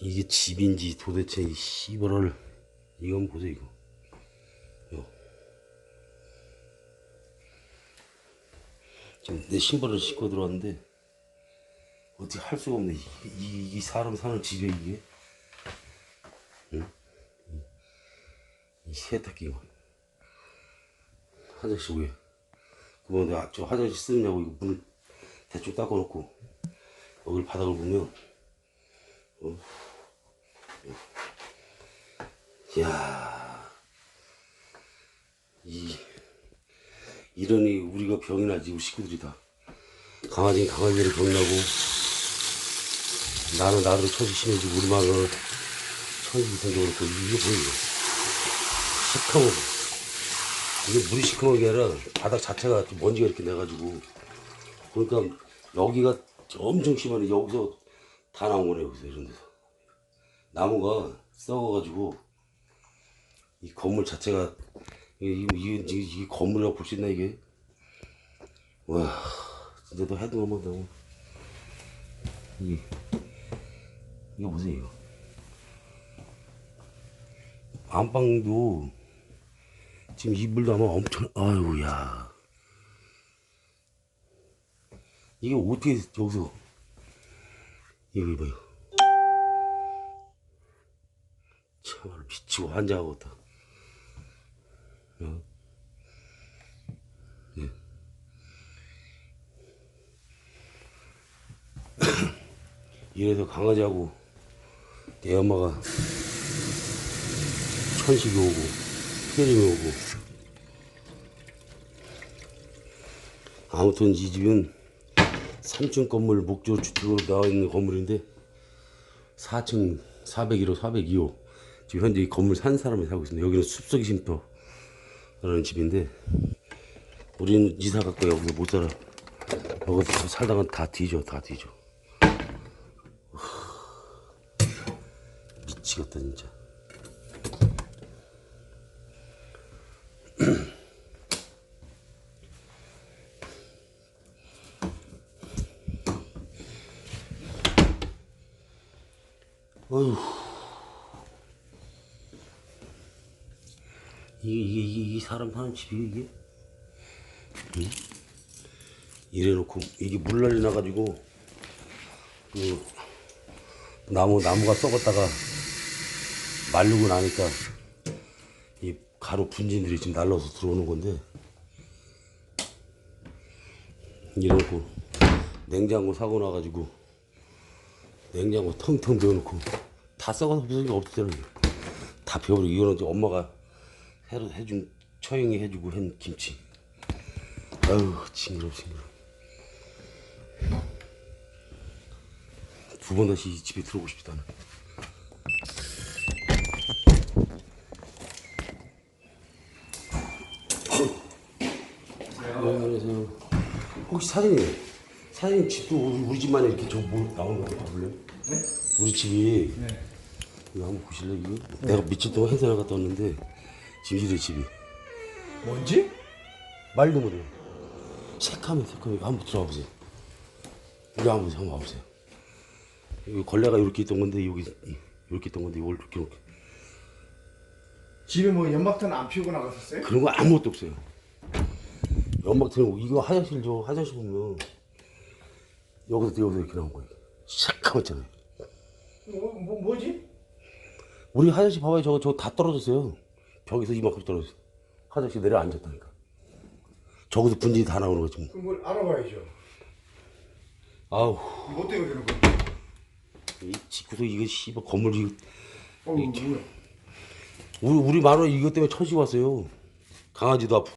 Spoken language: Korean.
이게 집인지 도대체 이 씨발을 이건 보세요 이거. 이거. 지금 내 신발을 신고 들어왔는데 어떻게 할 수가 없네. 이, 이, 이 사람 사는 집에 이게? 응? 이, 이 세탁기가 화장실 왜? 그거 내가 저 화장실 쓰느냐고 이거 문을 대충 닦아놓고 여기 바닥을 보면 어. 야, 이 이러니 우리가 병이 나지 우리 식구들이 다. 강아지는 강아지를 병 나고 나는 나대로 천지 심해지고 우리 마을은 천지 이상도 그렇고 이게 이거 시커먼 이게 물이 시커먼 게 아니라 바닥 자체가 좀 먼지가 이렇게 내가지고 그러니까 여기가 엄청 심하네. 여기서 다 나온 거네 여기서 이런 데서. 나무가 썩어가지고 이 건물 자체가 이게 이게, 이게, 이게 건물이라고 볼 수 있나 이게? 와 진짜 너 해도 한번 다고. 이게 이거 보세요 안방도 지금 이불도 아마 엄청 아유야. 이게 어떻게 여기서 이거 이봐요 참말로 미치고 환장하겠다 어? 예. 이래서 강아지하고 내 엄마가 천식이 오고 혜림이 오고 아무튼 이 집은 3층 건물 목조 주택으로 나와 있는 건물인데 4층 401호 402호. 지금 현재 이 건물 산 사람이 살고 있습니다. 여기는 숲속의 쉼터라는 집인데 우리는 이사 갖고 여기서 못 살아 여기서 살다가 다 뒤져 다 뒤져. 미치겠다 진짜 어휴 이게 이게, 이 사람 사는 집이 이게 응? 이래놓고 이게 물난리 나가지고 그 나무 나무가 썩었다가 말르고 나니까 이 가루 분진들이 지금 날라서 들어오는 건데 이래놓고 냉장고 사고 나가지고 냉장고 텅텅 비워놓고 다 썩어서 무슨 게 없잖아요. 다 비워버리고 이거는 엄마가 해로 해준 처형이 해주고 한 김치. 아유 징그러 징그러. 두 번 다시 이 집에 들어오고 싶다 는 네, 안녕하세요. 혹시 사장님, 사장님 집도 우리, 우리 집만 이렇게 저 뭐 나오는 거 봐볼래요? 네? 우리 집이 이거 한번 보실래 이거? 내가 며칠 동안 행사를 갔다 왔는데 지금 이래 집이 뭔지? 말도 못해요. 새카매 새카매 이거 한번 들어와 보세요. 여기 한번. 한번 와보세요. 여기 걸레가 이렇게 있던 건데 여기 이렇게 있던 건데 이걸 이렇게 이렇게 집에 뭐 연막탄 안 피우고 나갔었어요? 그런 거 아무것도 없어요. 연막 들고 이거 화장실 저 화장실 보면 여기서 여기서 이렇게 나온 거예요. 새카맣잖아요. 뭐, 뭐 뭐지? 우리 화장실 봐봐요. 저거 저거 다 떨어졌어요. 벽에서 이만큼 떨어졌어. 화장실 내려 앉았다니까. 저기서 분진이 다 나오는 거지 뭐. 뭘 알아봐야죠. 아우 뭐 때문에 그런 거야? 이 집구석 이거 씨발 건물 이거 어, 뭐야? 우리 우리 마누라 이것 때문에 천식 왔어요. 강아지도 아프고.